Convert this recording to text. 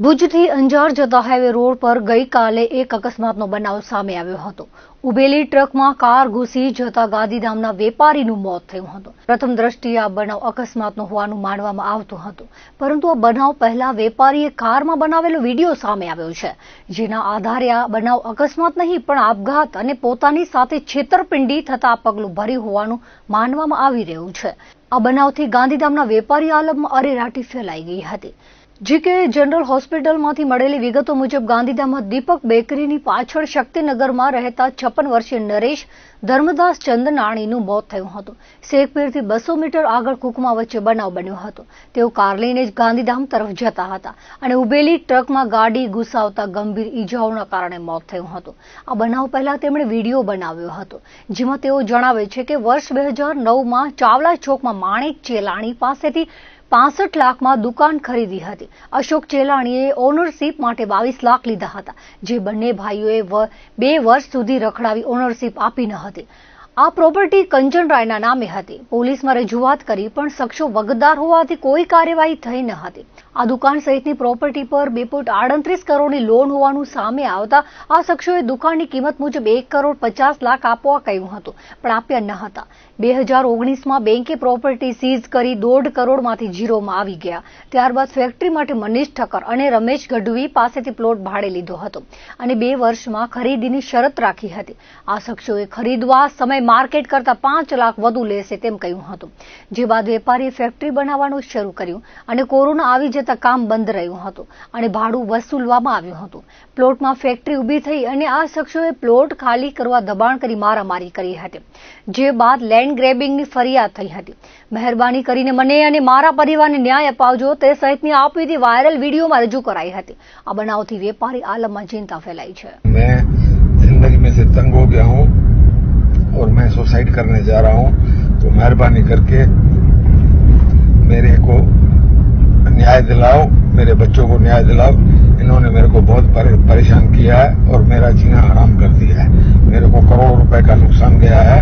ભુજથી અંજાર જતા highway road પર ગઈકાલે એક અકસ્માતનો બનાવ સામે આવ્યો હતો. ઉભેલી ટ્રકમાં કાર ઘૂસી જતા ગાંધીધામના વેપારીનું મોત થયું હતું. પ્રથમ દ્રષ્ટિએ આ બનાવ અકસ્માતનો હોવાનું માનવામાં આવતું હતું. પરંતુ આ બનાવ પહેલા વેપારીએ કારમાં બનાવેલો વીડિયો સામે આવ્યો છે, જેના આધારે આ બનાવ અકસ્માત નહીં, પણ આપઘાત અને પોતાની સાથે છેતરપિંડી થતા આ પગલું ભર્યું હોવાનું માનવામાં આવી રહ્યું છે. આ બનાવથી ગાંધીધામના વેપારી આલમમાં અરેરાટી ફેલાઈ ગઈ હતી. જીકે જનરલ હોસ્પિટલમાંથી મળેલી વિગતો મુજબ ગાંધીધામમાં દીપક બેકરીની પાછળ શક્તિનગરમાં રહેતા છપ્પન વર્ષીય નરેશ ધર્મદાસ ચંદનાણીનું મોત થયું હતું. શેખપીરથી બસો મીટર આગળ કુકમા વચ્ચે બનાવ બન્યો હતો. તેઓ કાર લઈને જ ગાંધીધામ તરફ જતા હતા અને ઉભેલી ટ્રકમાં ગાડી ઘુસાવતા ગંભીર ઈજાઓના કારણે મોત થયું હતું. આ બનાવ પહેલા તેમણે વીડિયો બનાવ્યો હતો, જેમાં તેઓ જણાવે છે કે વર્ષ બે હજાર નવમાં ચાવલા ચોકમાં માણેક ચેલાણી પાસેથી પાસઠ લાખમાં દુકાન ખરીદી હતી. અશોક ચેલાણીએ ઓનરશીપ માટે બાવીસ લાખ લીધા હતા, જે બંને ભાઈઓએ બે વર્ષ સુધી રખડાવી ઓનરશીપ આપી ન હતી. આ પ્રોપર્ટી કંચનરાયના નામે હતી. પોલીસમાં રજૂઆત કરી પણ શખ્સો વગદાર હોવાથી કોઈ કાર્યવાહી થઈ ન હતી. આ દુકાન સહિતની પ્રોપર્ટી પર બે પોઈન્ટ આડત્રીસ કરોડની લોન હોવાનું સામે આવતા આ શખ્સોએ દુકાનની કિંમત મુજબ એક કરોડ પચાસ લાખ આપવા કહ્યું હતું, પણ આપ્યા ન હતા. બે હજાર ઓગણીસમાં બેંકે પ્રોપર્ટી સીઝ કરી દોઢ કરોડમાંથી ઝીરોમાં આવી ગયા. ત્યારબાદ ફેક્ટરી માટે મનીષ ઠક્કર અને રમેશ ગઢવી પાસેથી પ્લોટ ભાડે લીધો હતો અને બે વર્ષમાં ખરીદીની શરત રાખી હતી. આ શખ્સોએ ખરીદવા સમય માર્કેટ કરતા પાંચ લાખ વધુ લેશે તેમ કહ્યું હતું. જે બાદ વેપારીએ ફેક્ટરી બનાવવાનું શરૂ કર્યું અને કોરોના આવી જતા કામ બંધ રહ્યું હતું અને ભાડું વસૂલવામાં આવ્યું હતું. પ્લોટમાં ફેક્ટરી ઊભી થઈ અને આ શખ્સોએ પ્લોટ ખાલી કરવા દબાણ કરી મારામારી કરી હતી. જે બાદ લેન્ડ ગ્રેબિંગની ફરિયાદ થઈ હતી. મહેરબાની કરીને મને અને મારા પરિવારને ન્યાય અપાવજો, તે સહિતની આપવીતી વાયરલ વિડીયોમાં રજૂ કરાઈ હતી. આ બનાવથી વેપારી આલમમાં ચિંતા ફેલાઈ છે. મેં જિંદગી મેં તંગ હો ગયા હું और मैं सुसाइड करने जा रहा हूँ तो मेहरबानी करके मेरे को न्याय दिलाओ, मेरे बच्चों को न्याय दिलाओ। इन्होंने मेरे को बहुत परेशान किया है और मेरा जीना हराम कर दिया है। मेरे को करोड़ रुपए का नुकसान गया है।